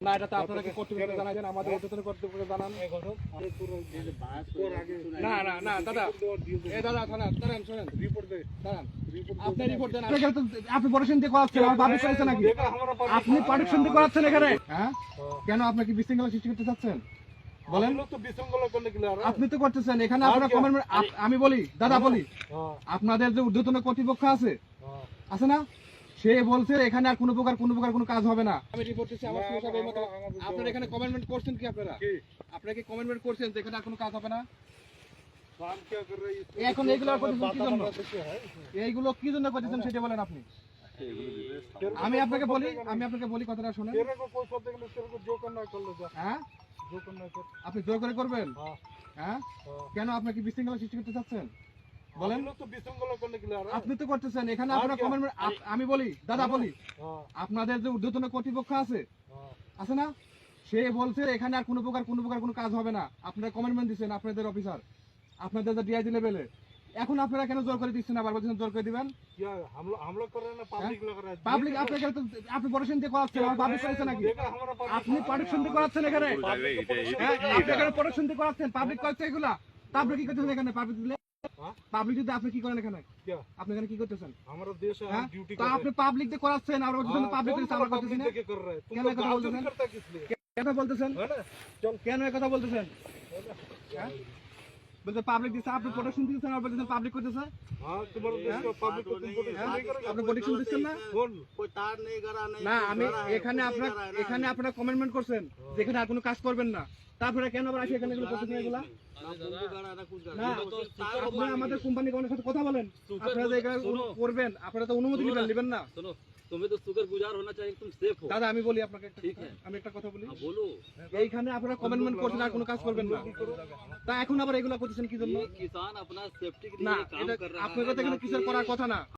না এটা তো আপনারা কর্তৃপক্ষ জানাবেন আমাদের উদ্বোধন কর্তৃপক্ষ জানান। না না না দাদা। এ দাদা দাঁড়ান দাঁড়ান শোনেন। রিপোর্ট দাঁড়ান। আপনি রিপোর্ট দেন। আপনি পড়াশোনা দিয়ে করাচ্ছেন আমার বাবু করেছে নাকি? আপনি পড়াশোনা দিয়ে করাচ্ছেন এখানে? হ্যাঁ। কেন আপনি কি বিশৃঙ্খলা সৃষ্টি করতে চাচ্ছেন? বলেন। আপনি তো করতেছেন এখানে আপনারা কমেন্ট আমি বলি দাদা বলি হ্যাঁ, আপনাদের যে ঊর্ধ্বতন কর্তৃপক্ষ আছে হ্যাঁ। আছে না? সে বলছে এখানে আর কোনো প্রকার কোনো প্রকার কোনো কাজ হবে না। আমি রিপোর্ট করছি আমার সমস্যা এই মতো আপনারা এখানে কমেন্টমেন্ট করছেন কি আপনারা? আপনারা কি কমেন্টমেন্ট করছেন যে এখানে আর কোনো কাজ হবে না? কাম কি করে এই এখন এইগুলো করতে কি জন্য। এইগুলো কি জন্য করতেছেন সেটা বলেন আপনি। আমি আপনাকে বলি আমি আপনাকে বলি কথাটা শুনেন। এর কোনো কৌশল দেখলে সেটা কোনো জোক না করলে যা হ্যাঁ? আপনি জোর করে করবেন? হ্যাঁ? হ্যাঁ। কেন আপনি কি বিশৃঙ্খলা সৃষ্টি করতে চাচ্ছেন? আপনি তো করতেছেন এখানে আপনার আমি বলি দাদা বলি আপনাদের যে ঊর্ধ্বতন কর্তৃপক্ষ আছে আছে না? সে বলছে এখানে আর কোন প্রকার কোন প্রকার কোন কাজ হবে না। আপনারা কমেন্টমেন্ট দিচ্ছেন আপনাদের অফিসার আপনাদের যে ডিআইজি লেভেলে এখন আপনারা কেন জোর করে দিচ্ছেন আবার বলছেন জোর করে দিবেন? হ্যাঁ? আপনি দিয়ে করাচ্ছেন এখানে? হ্যাঁ, দিয়ে করাচ্ছেন পাবলিক করাচ্ছে এগুলা। তারপরে কি করতেছেন এখানে? পাবলিক দিলে পাবলিক যদি আপনি কি করেন এখানে? আপনি এখানে কি করতেছেন? হ্যাঁ? আপনি পাবলিক দিয়ে করাচ্ছেন আর ওর পাবলিক কেন কথা বলতেছেন? কেন বলতেছেন? কেন কথা বলতেছেন? হ্যাঁ? বলতে পাবলিক দিছে আপনি প্রোটেকশন হ্যাঁ। দিচ্ছেন আর বলতেছেন পাবলিক করতেছে? আপনি প্রোটেকশন দিছেন না? কোন কই তার নেই গড়া নেই না আমি এখানে আপনারা এখানে আপনারা কমেন্টমেন্ট করছেন যেখানে আর কোনো কাজ করবেন না। তারপরে কেন আবার আসি এখানে এগুলো করতেছেন এগুলা? আপনারা আমাদের কোম্পানি সাথে কথা বলেন। আপনারা যে করবেন আপনারা তো অনুমতি নিবেন নেবেন না। তুমি তো সুগার গুজার চাই সেফ দাদা আমি বলি আপনাকে আমি একটা কথা বলি। এইখানে আপনারা কমেন্টমেন্ট আর কোনো কাজ করবেন না। তা এখন আবার এগুলা আপনার সেফটি না কিসের কথা না।